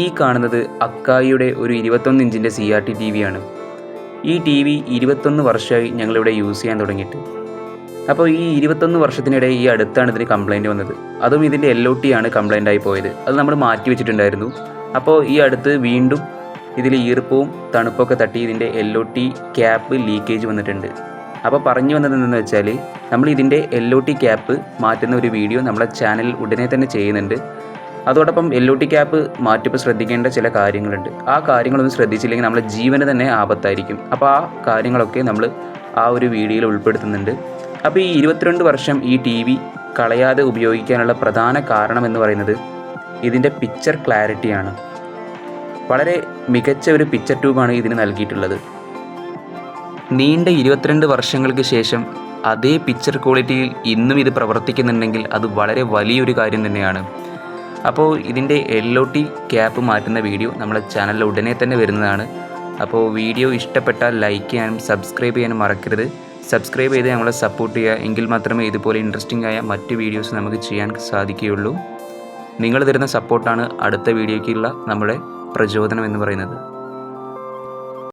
ഈ കാണുന്നത് അക്കായിയുടെ ഒരു ഇരുപത്തൊന്ന് ഇഞ്ചിന്റെ സി ആർ ടി ടി വിയാണ് ഈ ടി വി ഇരുപത്തൊന്ന് വർഷമായി ഞങ്ങളിവിടെ യൂസ് ചെയ്യാൻ തുടങ്ങിയിട്ട്. അപ്പോൾ ഈ ഇരുപത്തൊന്ന് വർഷത്തിനിടെ ഈ അടുത്താണ് ഇതിന് കംപ്ലൈന്റ് വന്നത്. അതും ഇതിന്റെ എൽ ഒ ടി ആണ് കംപ്ലൈന്റ് ആയി പോയത്. അത് നമ്മൾ മാറ്റി വെച്ചിട്ടുണ്ടായിരുന്നു. അപ്പോൾ ഈ അടുത്ത് വീണ്ടും ഇതിൽ ഈർപ്പവും തണുപ്പൊക്കെ തട്ടി ഇതിന്റെ L O T cap leakage വന്നിട്ടുണ്ട്. അപ്പോൾ പറഞ്ഞു വന്നത് എന്തെന്ന് വെച്ചാൽ നമ്മൾ ഇതിന്റെ എൽ ഒ ടി ക്യാപ്പ് മാറ്റുന്ന ഒരു വീഡിയോ നമ്മളെ ചാനൽ ഉടനെ തന്നെ ചെയ്യുന്നുണ്ട്. അതോടൊപ്പം എൽ ഒ ടി ക്യാപ്പ് മാറ്റിപ്പോൾ ശ്രദ്ധിക്കേണ്ട ചില കാര്യങ്ങളുണ്ട്. ആ കാര്യങ്ങളൊന്നും ശ്രദ്ധിച്ചില്ലെങ്കിൽ നമ്മുടെ ജീവന് തന്നെ ആപത്തായിരിക്കും. അപ്പോൾ ആ കാര്യങ്ങളൊക്കെ നമ്മൾ ആ ഒരു വീഡിയോയിൽ ഉൾപ്പെടുത്തുന്നുണ്ട്. അപ്പോൾ ഈ ഇരുപത്തിരണ്ട് വർഷം ഈ ടി വി കളയാതെ ഉപയോഗിക്കാനുള്ള പ്രധാന കാരണം എന്ന് പറയുന്നത് ഇതിന്റെ പിക്ചർ ക്ലാരിറ്റിയാണ് വളരെ മികച്ച ഒരു പിക്ചർ ട്യൂബാണ് ഇതിന് നൽകിയിട്ടുള്ളത്. നീണ്ട ഇരുപത്തിരണ്ട് വർഷങ്ങൾക്ക് ശേഷം അതേ പിക്ചർ ക്വാളിറ്റിയിൽ ഇന്നും ഇത് പ്രവർത്തിക്കുന്നുണ്ടെങ്കിൽ അത് വളരെ വലിയൊരു കാര്യം തന്നെയാണ്. അപ്പോൾ ഇതിന്റെ ഒ ടി ക്യാപ്പ് മാറ്റുന്ന വീഡിയോ നമ്മുടെ ചാനലിൽ ഉടനെ തന്നെ വരുന്നതാണ്. അപ്പോൾ വീഡിയോ ഇഷ്ടപ്പെട്ടാൽ ലൈക്ക് ചെയ്യാനും സബ്സ്ക്രൈബ് ചെയ്യാനും മറക്കരുത്. സബ്സ്ക്രൈബ് ചെയ്ത് ഞങ്ങളെ സപ്പോർട്ട് ചെയ്യുക. എങ്കിൽ മാത്രമേ ഇതുപോലെ ഇൻട്രസ്റ്റിംഗ് ആയ മറ്റ് വീഡിയോസ് നമുക്ക് ചെയ്യാൻ സാധിക്കുകയുള്ളൂ. നിങ്ങൾ തരുന്ന സപ്പോർട്ടാണ് അടുത്ത വീഡിയോയ്ക്കുള്ള നമ്മുടെ പ്രചോദനം എന്ന് പറയുന്നത്.